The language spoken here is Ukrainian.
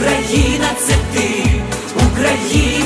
Україна, це ти, Україна.